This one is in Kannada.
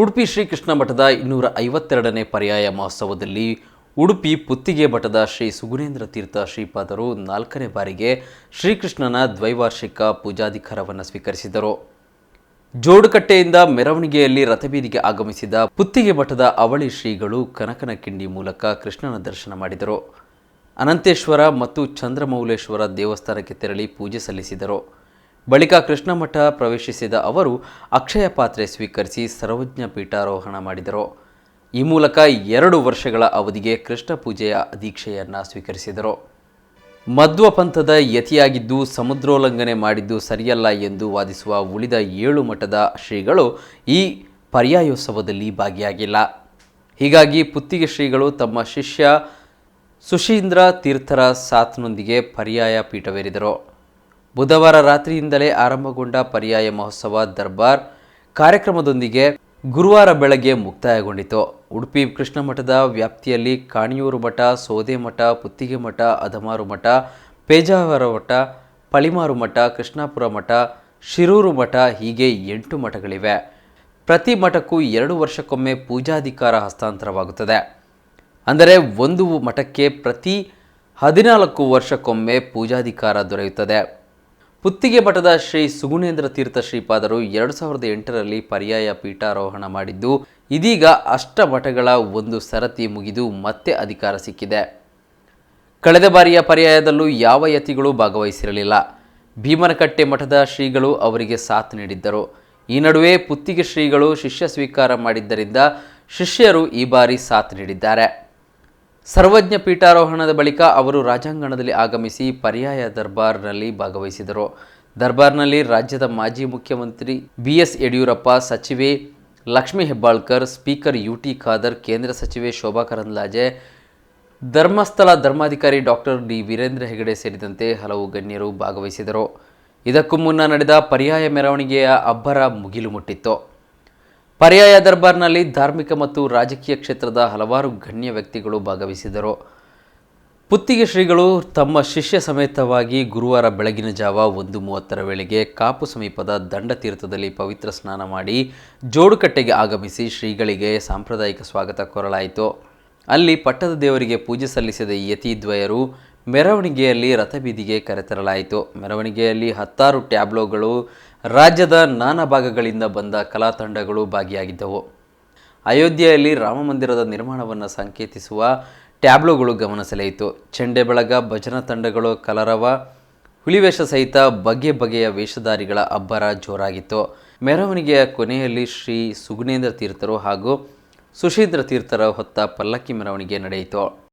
ಉಡುಪಿ ಶ್ರೀಕೃಷ್ಣ ಮಠದ ಇನ್ನೂರ ಐವತ್ತೆರಡನೇ ಪರ್ಯಾಯ ಮಹೋತ್ಸವದಲ್ಲಿ ಉಡುಪಿ ಪುತ್ತಿಗೆ ಮಠದ ಶ್ರೀ ಸುಗುಣೇಂದ್ರ ತೀರ್ಥ ಶ್ರೀಪಾದರು ನಾಲ್ಕನೇ ಬಾರಿಗೆ ಶ್ರೀಕೃಷ್ಣನ ದ್ವೈವಾರ್ಷಿಕ ಪೂಜಾಧಿಕಾರವನ್ನು ಸ್ವೀಕರಿಸಿದರು. ಜೋಡುಕಟ್ಟೆಯಿಂದ ಮೆರವಣಿಗೆಯಲ್ಲಿ ರಥಬೀದಿಗೆ ಆಗಮಿಸಿದ ಪುತ್ತಿಗೆ ಮಠದ ಅವಳಿ ಶ್ರೀಗಳು ಕನಕನ ಕಿಂಡಿ ಮೂಲಕ ಕೃಷ್ಣನ ದರ್ಶನ ಮಾಡಿದರು. ಅನಂತೇಶ್ವರ ಮತ್ತು ಚಂದ್ರಮೌಲೇಶ್ವರ ದೇವಸ್ಥಾನಕ್ಕೆ ತೆರಳಿ ಪೂಜೆ ಸಲ್ಲಿಸಿದರು. ಬಳಿಕ ಕೃಷ್ಣಮಠ ಪ್ರವೇಶಿಸಿದ ಅವರು ಅಕ್ಷಯ ಪಾತ್ರೆ ಸ್ವೀಕರಿಸಿ ಸರ್ವಜ್ಞ ಪೀಠಾರೋಹಣ ಮಾಡಿದರು. ಈ ಮೂಲಕ ಎರಡು ವರ್ಷಗಳ ಅವಧಿಗೆ ಕೃಷ್ಣ ಪೂಜೆಯ ದೀಕ್ಷೆಯನ್ನು ಸ್ವೀಕರಿಸಿದರು. ಮಧ್ವ ಪಂಥದ ಯತಿಯಾಗಿದ್ದು ಸಮುದ್ರೋಲ್ಲಂಘನೆ ಮಾಡಿದ್ದು ಸರಿಯಲ್ಲ ಎಂದು ವಾದಿಸುವ ಉಳಿದ ಏಳು ಮಠದ ಶ್ರೀಗಳು ಈ ಪರ್ಯಾಯೋತ್ಸವದಲ್ಲಿ ಭಾಗಿಯಾಗಿಲ್ಲ. ಹೀಗಾಗಿ ಪುತ್ತಿಗೆ ಶ್ರೀಗಳು ತಮ್ಮ ಶಿಷ್ಯ ಸುಶೀಂದ್ರ ತೀರ್ಥರ ಸಾತ್ನೊಂದಿಗೆ ಪರ್ಯಾಯ ಪೀಠವೇರಿದರು. ಬುಧವಾರ ರಾತ್ರಿಯಿಂದಲೇ ಆರಂಭಗೊಂಡ ಪರ್ಯಾಯ ಮಹೋತ್ಸವ ದರ್ಬಾರ್ ಕಾರ್ಯಕ್ರಮದೊಂದಿಗೆ ಗುರುವಾರ ಬೆಳಗ್ಗೆ ಮುಕ್ತಾಯಗೊಂಡಿತು. ಉಡುಪಿ ಕೃಷ್ಣ ಮಠದ ವ್ಯಾಪ್ತಿಯಲ್ಲಿ ಕಾಣಿಯೂರು ಮಠ, ಸೋದೆ ಮಠ, ಪುತ್ತಿಗೆ ಮಠ ಅದಮಾರು ಮಠ, ಪೇಜಾವರ ಮಠ, ಪಳಿಮಾರು ಮಠ, ಕೃಷ್ಣಾಪುರ ಮಠ, ಶಿರೂರು ಮಠ ಹೀಗೆ ಎಂಟು ಮಠಗಳಿವೆ. ಪ್ರತಿ ಮಠಕ್ಕೂ ಎರಡು ವರ್ಷಕ್ಕೊಮ್ಮೆ ಪೂಜಾಧಿಕಾರ ಹಸ್ತಾಂತರವಾಗುತ್ತದೆ. ಅಂದರೆ ಒಂದು ಮಠಕ್ಕೆ ಪ್ರತಿ ಹದಿನಾಲ್ಕು ವರ್ಷಕ್ಕೊಮ್ಮೆ ಪೂಜಾಧಿಕಾರ ದೊರೆಯುತ್ತದೆ. ಪುತ್ತಿಗೆ ಮಠದ ಶ್ರೀ ಸುಗುಣೇಂದ್ರ ತೀರ್ಥ ಶ್ರೀಪಾದರು ಎರಡು ಸಾವಿರದ ಎಂಟರಲ್ಲಿ ಪರ್ಯಾಯ ಪೀಠಾರೋಹಣ ಮಾಡಿದ್ದು, ಇದೀಗ ಅಷ್ಟ ಮಠಗಳ ಒಂದು ಸರತಿ ಮುಗಿದು ಮತ್ತೆ ಅಧಿಕಾರ ಸಿಕ್ಕಿದೆ. ಕಳೆದ ಬಾರಿಯ ಪರ್ಯಾಯದಲ್ಲೂ ಯಾವ ಯತಿಗಳು ಭಾಗವಹಿಸಿರಲಿಲ್ಲ. ಭೀಮನಕಟ್ಟೆ ಮಠದ ಶ್ರೀಗಳು ಅವರಿಗೆ ಸಾಥ್ ನೀಡಿದ್ದರು. ಈ ನಡುವೆ ಪುತ್ತಿಗೆ ಶ್ರೀಗಳು ಶಿಷ್ಯ ಸ್ವೀಕಾರ ಮಾಡಿದ್ದರಿಂದ ಶಿಷ್ಯರು ಈ ಬಾರಿ ಸಾಥ್ ನೀಡಿದ್ದಾರೆ. ಸರ್ವಜ್ಞ ಪೀಠಾರೋಹಣದ ಬಳಿಕ ಅವರು ರಾಜಾಂಗಣದಲ್ಲಿ ಆಗಮಿಸಿ ಪರ್ಯಾಯ ದರ್ಬಾರ್ನಲ್ಲಿ ಭಾಗವಹಿಸಿದರು. ದರ್ಬಾರ್ನಲ್ಲಿ ರಾಜ್ಯದ ಮಾಜಿ ಮುಖ್ಯಮಂತ್ರಿ ಬಿ ಎಸ್ ಯಡಿಯೂರಪ್ಪ, ಸಚಿವೆ Lakshmi Hebbalkar, speaker U T Khader, ಕೇಂದ್ರ ಸಚಿವೆ ಶೋಭಾ ಕರಂದ್ಲಾಜೆ, ಧರ್ಮಸ್ಥಳ ಧರ್ಮಾಧಿಕಾರಿ ಡಾಕ್ಟರ್ ಡಿ ವೀರೇಂದ್ರ ಹೆಗಡೆ ಸೇರಿದಂತೆ ಹಲವು ಗಣ್ಯರು ಭಾಗವಹಿಸಿದರು. ಇದಕ್ಕೂ ಮುನ್ನ ನಡೆದ ಪರ್ಯಾಯ ಮೆರವಣಿಗೆಯ ಅಬ್ಬರ ಮುಗಿಲು ಮುಟ್ಟಿತ್ತು. ಪರ್ಯಾಯ ದರ್ಬಾರ್ನಲ್ಲಿ ಧಾರ್ಮಿಕ ಮತ್ತು ರಾಜಕೀಯ ಕ್ಷೇತ್ರದ ಹಲವಾರು ಗಣ್ಯ ವ್ಯಕ್ತಿಗಳು ಭಾಗವಹಿಸಿದರು. ಪುತ್ತಿಗೆ ಶ್ರೀಗಳು ತಮ್ಮ ಶಿಷ್ಯ ಸಮೇತವಾಗಿ ಗುರುವಾರ ಬೆಳಗಿನ ಜಾವ ಒಂದು ಮೂವತ್ತರ ವೇಳೆಗೆ ಕಾಪು ಸಮೀಪದ ದಂಡತೀರ್ಥದಲ್ಲಿ ಪವಿತ್ರ ಸ್ನಾನ ಮಾಡಿ ಜೋಡುಕಟ್ಟೆಗೆ ಆಗಮಿಸಿ ಶ್ರೀಗಳಿಗೆ ಸಾಂಪ್ರದಾಯಿಕ ಸ್ವಾಗತ ಕೋರಲಾಯಿತು. ಅಲ್ಲಿ ಪಟ್ಟದ ದೇವರಿಗೆ ಪೂಜೆ ಸಲ್ಲಿಸಿದ ಯತಿ ದ್ವಯರು ಮೆರವಣಿಗೆಯಲ್ಲಿ ರಥಬೀದಿಗೆ ಕರೆತರಲಾಯಿತು. ಮೆರವಣಿಗೆಯಲ್ಲಿ ಹತ್ತಾರು ಟ್ಯಾಬ್ಲೋಗಳು ರಾಜ್ಯದ ನಾನಾ ಭಾಗಗಳಿಂದ ಬಂದ ಕಲಾ ತಂಡಗಳು ಭಾಗಿಯಾಗಿದ್ದವು. ಅಯೋಧ್ಯೆಯಲ್ಲಿ ರಾಮಮಂದಿರದ ನಿರ್ಮಾಣವನ್ನು ಸಂಕೇತಿಸುವ ಟ್ಯಾಬ್ಲೋಗಳು ಗಮನ ಸೆಳೆಯಿತು. ಚೆಂಡೆ ಬೆಳಗ ಭಜನಾ ತಂಡಗಳು, ಕಲರವ, ಹುಲಿವೇಷ ಸಹಿತ ಬಗೆ ಬಗೆಯ ವೇಷಧಾರಿಗಳ ಅಬ್ಬರ ಜೋರಾಗಿತ್ತು. ಮೆರವಣಿಗೆಯ ಕೊನೆಯಲ್ಲಿ ಶ್ರೀ ಸುಗುಣೇಂದ್ರ ತೀರ್ಥರು ಹಾಗೂ ಸುಶೀಂದ್ರ ತೀರ್ಥರ ಹೊತ್ತ ಪಲ್ಲಕ್ಕಿ ಮೆರವಣಿಗೆ ನಡೆಯಿತು.